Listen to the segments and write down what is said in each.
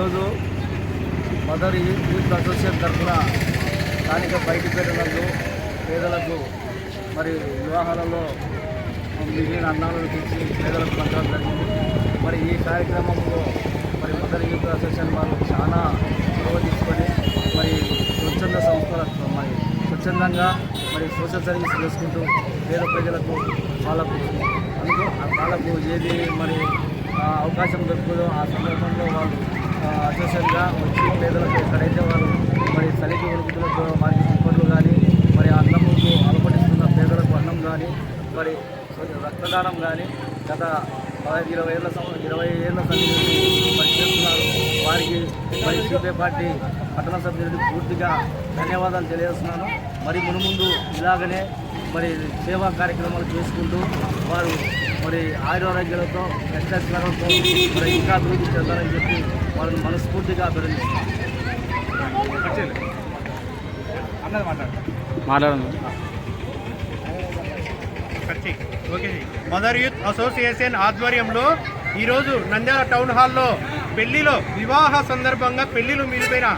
ఈరోజు mother youth association తరఫున స్థానిక బయటిపేట నందు పేదలకు మరి వివాహాలలో మిగిలిన అన్నాలను తెచ్చి పేదలకు పంచడం జరిగింది. మరి ఈ కార్యక్రమంలో మరి మదర్ యూత్ అసోసియేషన్ వాళ్ళు చాలా చొరవ తీసుకొని మరి స్వచ్ఛంద సంస్థల మరి స్వచ్ఛందంగా మరి సోషల్ సర్వీస్ చేసుకుంటూ పేద ప్రజలకు వాళ్ళకు అందుకు వాళ్ళకు ఏది మరి అవకాశం దొరుకుతుందో ఆ సందర్భంలో వాళ్ళు అసోసియేషన్గా వచ్చి పేదలకు ఎక్కడైతే వాళ్ళు మరి చలికి ఉడుకుతులతో వారికి దుప్పట్లు కానీ మరి అన్నముకు అలపడిస్తున్న పేదలకు అన్నం కానీ మరి రక్తదానం కానీ గత పదహైదు ఇరవై ఏళ్ళ సంవత్సరం ఇరవై ఏళ్ళ సంది మరి చేస్తున్నారు. వారికి మరి సిపిఐ పార్టీ పట్టణ సభ్యులకు పూర్తిగా ధన్యవాదాలు తెలియజేస్తున్నాను. మరి మునుముందు ఇలాగనే మరి సేవా కార్యక్రమాలు చేసుకుంటూ వారు మరి ఆయురారోగ్యాలతో కష్టాస్మరణతో మరి ఇంకా అభివృద్ధి చెందాలని చెప్పి వాళ్ళని మనస్ఫూర్తిగా మాట్లాడండి. మదర్ యూత్ అసోసియేషన్ ఆధ్వర్యంలో ఈరోజు నంద్యాల టౌన్ హాల్లో పెళ్ళిలో వివాహ సందర్భంగా పెళ్ళిలో మిగిలిపోయిన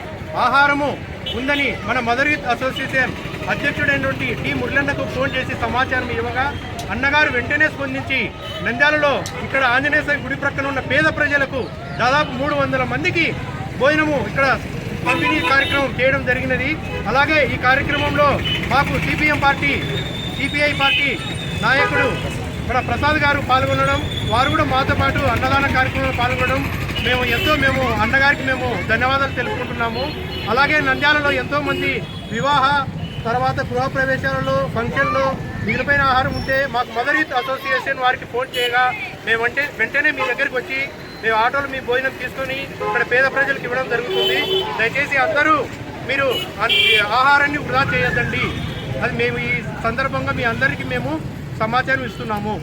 ఆహారము ఉందని మన మదర్ యూత్ అసోసియేషన్ అధ్యక్షుడైనటువంటి టి మురళన్నకు ఫోన్ చేసి సమాచారం ఇవ్వగా అన్నగారు వెంటనే స్పందించి నంద్యాలలో ఇక్కడ ఆంజనేయ స్వామి గుడి ప్రక్కన ఉన్న పేద ప్రజలకు దాదాపు మూడు వందల మందికి భోజనము ఇక్కడ పంపిణీ కార్యక్రమం చేయడం జరిగినది. అలాగే ఈ కార్యక్రమంలో మాకు సిపిఎం పార్టీ సిపిఐ పార్టీ నాయకుడు మన ప్రసాద్ గారు పాల్గొనడం వారు కూడా మాతో పాటు అన్నదాన కార్యక్రమంలో పాల్గొనడం. మేము ఎంతో మేము అన్నగారికి మేము ధన్యవాదాలు తెలుపుకుంటున్నాము. అలాగే నంద్యాలలో ఎంతోమంది వివాహ తర్వాత గృహప్రవేశాలలో ఫంక్షన్లో మిగిలిపోయిన ఆహారం ఉంటే మాకు మదర్ యూత్ అసోసియేషన్ వారికి ఫోన్ చేయగా మేము అంటే వెంటనే మీ దగ్గరికి వచ్చి మేము ఆటోలు మీ భోజనం తీసుకొని ఇక్కడ పేద ప్రజలకు ఇవ్వడం జరుగుతుంది. దయచేసి అందరూ మీరు ఆహారాన్ని వృధా చేయొద్దండి. అది మేము ఈ సందర్భంగా మీ అందరికీ మేము సమాచారం ఇస్తున్నాము.